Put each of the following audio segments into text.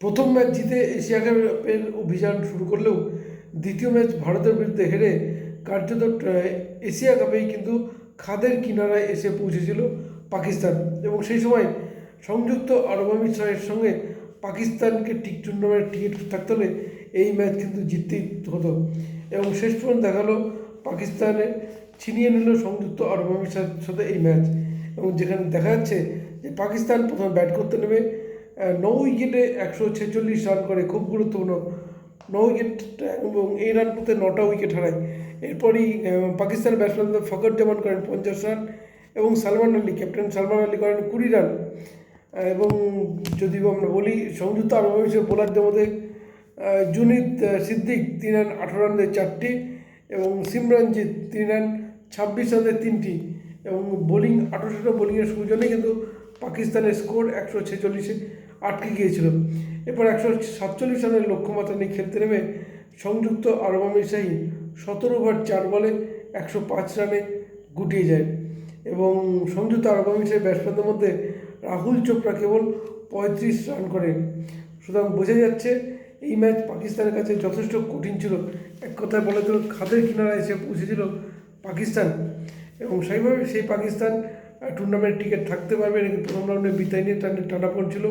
প্রথম ম্যাচ জিতে এশিয়া কাপের অভিযান শুরু করলেও দ্বিতীয় ম্যাচ ভারতের বিরুদ্ধে হেরে কার্যত এশিয়া কাপেই কিন্তু খাদের কিনারায় এসে পৌঁছেছিল পাকিস্তান। এবং সেই সময় সংযুক্ত আরব আমিরাতের সঙ্গে পাকিস্তানকে টিক টুর্নামেন্ট টিকিট থাকতে হলে এই ম্যাচ কিন্তু জিততেই হতো। এবং শেষ পর্যন্ত দেখাল পাকিস্তানে ছিনিয়ে নিল সংযুক্ত আরব আমিরাতের সাথে এই ম্যাচ। এবং যেখানে দেখা যাচ্ছে যে পাকিস্তান প্রথমে ব্যাট করতে আহ, ন উইকেটে একশো ছেচল্লিশ রান করে খুব গুরুত্বপূর্ণ। ন উইকেট এবং এই রান করতে নটা উইকেট হারায়। এরপরই আহ, পাকিস্তানের ব্যাটসম্যানদের ফকর জামান করেন পঞ্চাশ রান এবং সালমান আলী ক্যাপ্টেন সালমান আলী করেন কুড়ি রান। এবং যদি আমরা বলি সংযুক্ত আরব আমিরাতের বোলারদের মধ্যে জুনিদ সিদ্দিক তিন রান আঠারো রান দেয় চারটি এবং সিমরানজিৎ তিন রান ছাব্বিশ রানের তিনটি এবং বোলিং আঠারোশোটা বোলিংয়ের সুযোগে কিন্তু পাকিস্তানের স্কোর একশো ছেচল্লিশে। আটকে গিয়েছিল। এরপর একশো সাতচল্লিশ রানের লক্ষ্যমাত্রা নিয়ে খেলতে নেমে সংযুক্ত আরব আমির শাহী সতেরো ওভার চার বলে একশো পাঁচ রানে গুটিয়ে যায় এবং সংযুক্ত আরব আমিরের ব্যাটসম্যানদের মধ্যে রাহুল চোপড়া কেবল পঁয়ত্রিশ রান করে। সুতরাং বোঝা যাচ্ছে, এই ম্যাচ পাকিস্তানের কাছে যথেষ্ট কঠিন ছিল। এক কথায় বলা চলে খাদের কিনারা এসে পৌঁছেছিল পাকিস্তান এবং সেইভাবে সেই পাকিস্তান টুর্নামেন্ট টিকিট থাকতে পারবে নাকি প্রথম রাউন্ডে বিদায় নিয়ে টানা টানা পড়ছিল।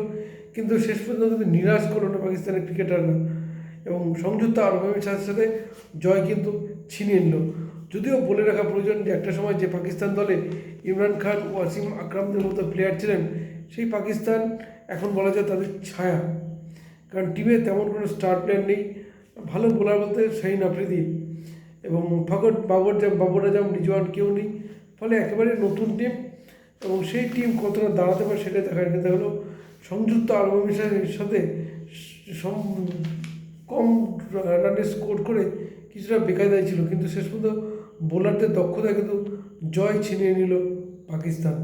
কিন্তু শেষ পর্যন্ত কিন্তু নিরাশ করল না পাকিস্তানের ক্রিকেটাররা এবং সংযুক্ত আরব আমিরের সাথে সাথে জয় কিন্তু ছিনিয়ে নিল। যদিও বলে রাখা প্রয়োজন যে একটা সময় যে পাকিস্তান দলে ইমরান খান ওয়াসিম আকরামদের মতো প্লেয়ার ছিলেন, সেই পাকিস্তান এখন বলা যায় তাদের ছায়া। কারণ টিমে তেমন কোনো স্টার প্লেয়ার নেই। ভালো বোলার বলতে শাহিন আফ্রিদি। এবং ফকর বাবর বাবর আজম, রিজওয়ান কেউ নেই। ফলে একেবারে নতুন টিম এবং সেই টিম কতটা দাঁড়াতে পারে সেটা দেখার ক্ষেত্রে হলো সংযুক্ত আরব আমিরের সাথে কম রানে স্কোর করে কিছুটা বেকায়দায় ছিল। কিন্তু শেষ পর্যন্ত বোলারদের দক্ষতা কিন্তু জয় ছিনিয়ে নিল পাকিস্তান।